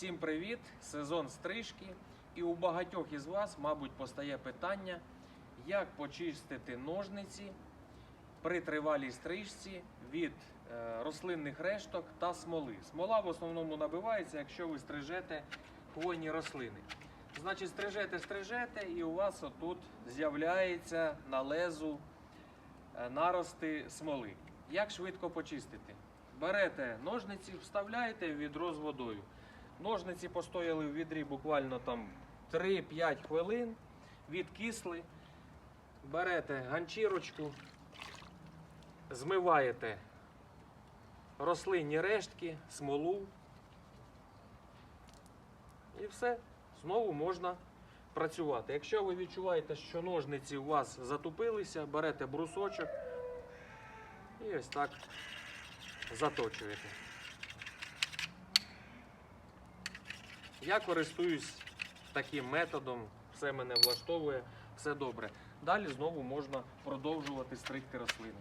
Всім привіт! Сезон стрижки. І у багатьох із вас, мабуть, постає питання, як почистити ножниці при тривалій стрижці від е, рослинних решток та смоли. Смола в основному набивається, якщо ви стрижете хвойні рослини. Значить, стрижете, стрижете, і у вас отут з'являється на лезу е, нарости смоли. Як швидко почистити? Берете ножниці, вставляєте в відро з водою. Ножниці постояли в відрі буквально там 3-5 хвилин, відкисли. Берете ганчірочку, змиваєте рослинні рештки, смолу. І все, знову можна працювати. Якщо ви відчуваєте, що ножниці у вас затупилися, берете брусочок і ось так заточуєте. Я користуюсь таким методом, все мене влаштовує, все добре. Далі знову можна продовжувати стригти рослини.